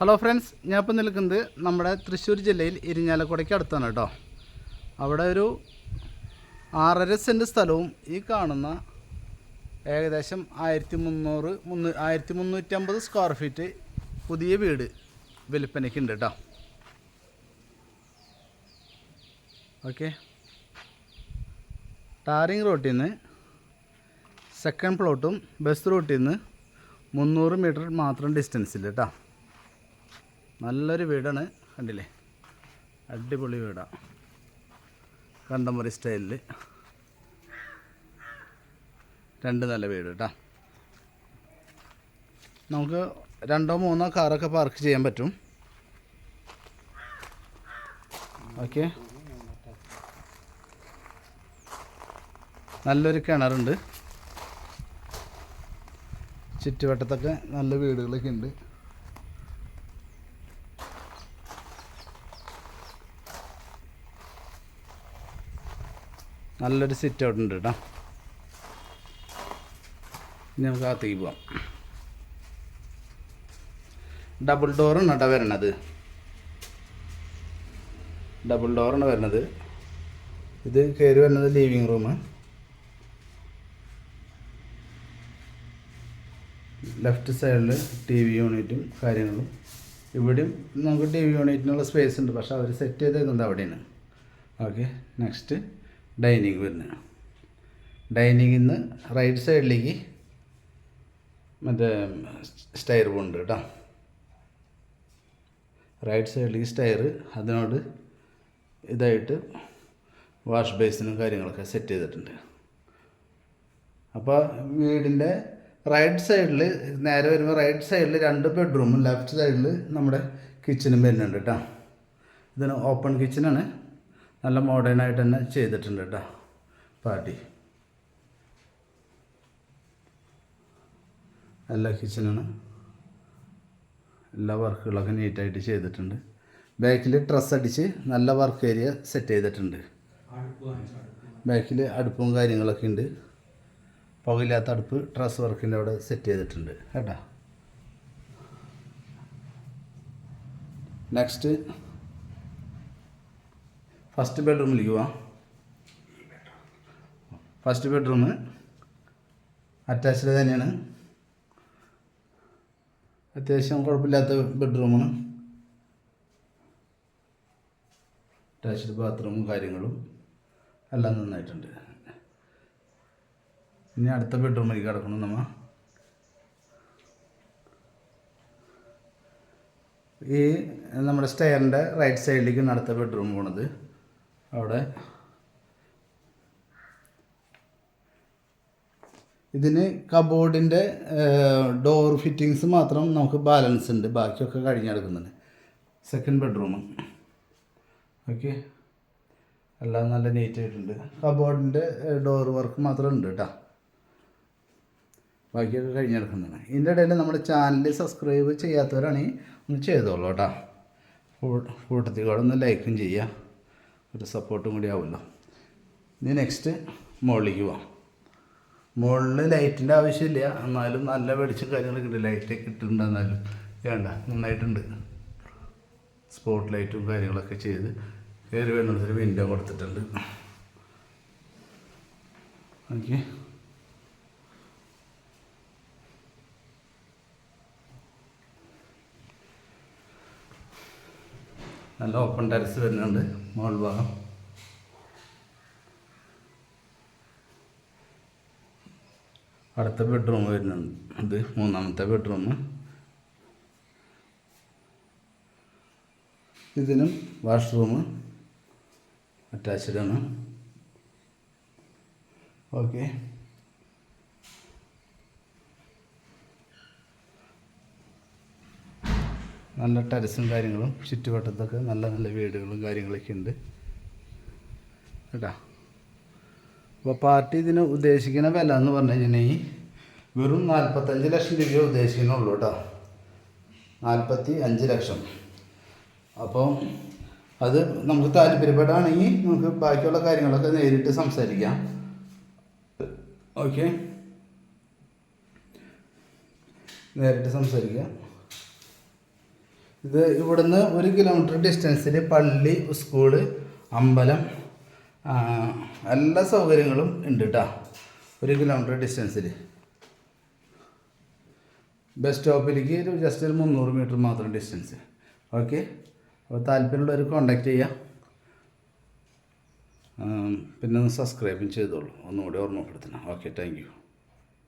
Hello friends ഞാൻ ഇപ്പോൾ നിൽക്കുന്നത് നമ്മുടെ തൃശ്ശൂർ ജില്ലയിൽ ഇരിഞ്ഞാലക്കുടയ്ക്ക് അടുത്താണ് കേട്ടോ. അവിടെ ഒരു ആറര സെന്റ് സ്ഥലവും ഈ കാണുന്ന ഏകദേശം ആയിരത്തി മുന്നൂറ് മുന്നൂ ആയിരത്തി മുന്നൂറ്റമ്പത് സ്ക്വയർ ഫീറ്റ് പുതിയ വീട് വിൽപ്പനയ്ക്ക് ഉണ്ട് കേട്ടോ. ഓക്കെ ടാറിങ് റോട്ടിൽ നിന്ന് സെക്കൻഡ് പ്ലോട്ടും ബസ് റൂട്ടിൽ നിന്ന് മുന്നൂറ് മീറ്റർ മാത്രം ഡിസ്റ്റൻസിൽ കേട്ടോ. നല്ലൊരു വീടാണ് കണ്ടില്ലേ? അടിപൊളി വീടാണ് കണ്ടംപററി സ്റ്റൈലിൽ രണ്ട് നല്ല വീട് കേട്ടോ നമുക്ക് രണ്ടോ മൂന്നോ കാറൊക്കെ പാർക്ക് ചെയ്യാൻ പറ്റും. ഓക്കെ. നല്ലൊരു കിണറുണ്ട്. ചുറ്റുവട്ടത്തൊക്കെ നല്ല വീടുകളൊക്കെ ഉണ്ട്. നല്ലൊരു സിറ്റ് ഔട്ട് ഉണ്ട് കേട്ടോ ഇനി നമുക്ക് അകത്തേക്ക് പോവാം. ഡബിൾ ഡോറാണ് കേട്ടോ വരണത്. ഡബിൾ ഡോറാണ് വരുന്നത് ഇത് കയറി വരുന്നത് ലിവിങ് റൂം ലെഫ്റ്റ് സൈഡിൽ ടി വി യൂണിറ്റും കാര്യങ്ങളും. ഇവിടെയും നമുക്ക് ടി വി യൂണിറ്റിനുള്ള സ്പേസ് ഉണ്ട്. പക്ഷെ അവർ സെറ്റ് ചെയ്തേക്കുന്നത് അവിടെയാണ്. ഓക്കെ നെക്സ്റ്റ് ഡൈനിങ് വരുന്നത് ഡൈനിങ്ങിൽ നിന്ന് റൈറ്റ് സൈഡിലേക്ക് മറ്റേ സ്റ്റയർ പോകുന്നുണ്ട് കേട്ടോ. റൈറ്റ് സൈഡിലേക്ക് സ്റ്റയർ അതിനോട് ഇതായിട്ട് വാഷ് ബേസിനും കാര്യങ്ങളൊക്കെ സെറ്റ് ചെയ്തിട്ടുണ്ട്. അപ്പോൾ വീടിന്റെ റൈറ്റ് സൈഡിൽ നേരെ വരുമ്പോൾ റൈറ്റ് സൈഡിൽ രണ്ട് ബെഡ്റൂമും ലെഫ്റ്റ് സൈഡിൽ നമ്മുടെ കിച്ചനും വരുന്നുണ്ട് കേട്ടോ. ഇതിന് ഓപ്പൺ കിച്ചണാണ് നല്ല മോഡേൺ ആയിട്ട് തന്നെ ചെയ്തിട്ടുണ്ട് കേട്ടോ പാർട്ടി എല്ലാ കിച്ചണാണ് എല്ലാ വർക്കുകളൊക്കെ നീറ്റായിട്ട് ചെയ്തിട്ടുണ്ട്. ബാക്കിൽ ഡ്രസ്സ് അടിച്ച് നല്ല വർക്ക് ഏരിയ സെറ്റ് ചെയ്തിട്ടുണ്ട്. ബാക്കിൽ അടുപ്പും കാര്യങ്ങളൊക്കെ ഉണ്ട്. പുകയില്ലാത്ത അടുപ്പ് ഡ്രസ് വർക്കിന്റെ അവിടെ സെറ്റ് ചെയ്തിട്ടുണ്ട് കേട്ടോ. നെക്സ്റ്റ് ഫസ്റ്റ് ബെഡ്റൂമിലേക്ക് പോവാം ഫസ്റ്റ് ബെഡ്റൂം അറ്റാച്ച്ഡ് തന്നെയാണ്. അത്യാവശ്യം കുഴപ്പമില്ലാത്ത ബെഡ്റൂമാണ് അറ്റാച്ച്ഡ് ബാത്റൂമും കാര്യങ്ങളും എല്ലാം നന്നായിട്ടുണ്ട്. ഇനി അടുത്ത ബെഡ്റൂമിലേക്ക് കിടക്കണം നമ്മ. ഈ നമ്മുടെ സ്റ്റെയറിന്റെ റൈറ്റ് സൈഡിലേക്ക് അടുത്ത ബെഡ്റൂം പോണത്. അവിടെ. ഇതിന് കബോർഡിന്റെ ഡോർ ഫിറ്റിങ്സ് മാത്രം നമുക്ക് ബാലൻസ് ഉണ്ട്. ബാക്കിയൊക്കെ കഴിഞ്ഞെടുക്കുന്നുണ്ട് സെക്കൻഡ് ബെഡ്റൂം ഓക്കെ എല്ലാം നല്ല നീറ്റ് ആയിട്ടുണ്ട്. കബോർഡിന്റെ ഡോർ വർക്ക് മാത്രം ഉണ്ട് കേട്ടോ ബാക്കിയൊക്കെ കഴിഞ്ഞെടുക്കുന്നതാണ് ഇതിന്റെ ഇടയിൽ നമ്മുടെ ചാനൽ സബ്സ്ക്രൈബ് ചെയ്യാത്തവരാണെങ്കിൽ ഒന്ന് ചെയ്തോളൂ കേട്ടോ കൂട്ടത്തിൽ കൂടെ ഒന്ന് ലൈക്കും ചെയ്യുക ഒരു സപ്പോർട്ടും കൂടി ആവുമല്ലോ. ഇനി നെക്സ്റ്റ് മുകളിലേക്ക് പോവാം. മുകളിൽ ലൈറ്റിന്റെ ആവശ്യമില്ല. എന്നാലും നല്ല വെളിച്ചം കാര്യങ്ങളൊക്കെ ഉണ്ട്. ലൈറ്റൊക്കെ ഇട്ടിട്ടുണ്ട് എന്നാലും. വേണ്ട നന്നായിട്ടുണ്ട്. സ്പോട്ട് ലൈറ്റും കാര്യങ്ങളൊക്കെ ചെയ്ത് കയറി വരുന്നിടത്തൊരു വിൻഡോ കൊടുത്തിട്ടുണ്ട്. ഓക്കെ നല്ല ഓപ്പൺ ടെറസ് വരുന്നുണ്ട്. മുകൾ ഭാഗം. അടുത്ത ബെഡ്റൂം വരുന്നുണ്ട്. ഇത് മൂന്നാമത്തെ ബെഡ്റൂം ഇതിനും വാഷ്റൂം അറ്റാച്ച്ഡ് ആണ്. ഓക്കെ നല്ല ടെറസും കാര്യങ്ങളും ചുറ്റുവട്ടത്തൊക്കെ നല്ല നല്ല വീടുകളും കാര്യങ്ങളൊക്കെ ഉണ്ട്. കേട്ടോ? അപ്പോൾ പാർട്ടി ഇതിന് ഉദ്ദേശിക്കുന്ന വില എന്ന് പറഞ്ഞു കഴിഞ്ഞിട്ടുണ്ടെങ്കിൽ വെറും നാൽപ്പത്തഞ്ച് ലക്ഷം രൂപയെ ഉദ്ദേശിക്കുന്നുള്ളൂ കേട്ടോ. നാൽപ്പത്തി അഞ്ച് ലക്ഷം. അപ്പോൾ അത് നമുക്ക് താല്പര്യപ്പെടുകയാണെങ്കിൽ നമുക്ക് ബാക്കിയുള്ള കാര്യങ്ങളൊക്കെ നേരിട്ട് സംസാരിക്കാം. ഓക്കെ? നേരിട്ട് സംസാരിക്കാം. ഇത് ഇവിടുന്ന് ഒരു കിലോമീറ്റർ ഡിസ്റ്റൻസിൽ പള്ളി സ്കൂൾ അമ്പലം എല്ലാ സൗകര്യങ്ങളും ഉണ്ട് കേട്ടോ ഒരു കിലോമീറ്റർ ഡിസ്റ്റൻസിൽ ബസ് സ്റ്റോപ്പിലേക്ക് ഒരു ജസ്റ്റ് ഒരു മുന്നൂറ് മീറ്റർ മാത്രം ഡിസ്റ്റൻസ് ഓക്കെ അപ്പോൾ താല്പര്യമുള്ളവർ കോണ്ടാക്ട് ചെയ്യാം. പിന്നെ ഒന്ന് സബ്സ്ക്രൈബും ചെയ്തോളൂ. ഒന്നുകൂടി ഓർമ്മപ്പെടുത്തണം. Okay thank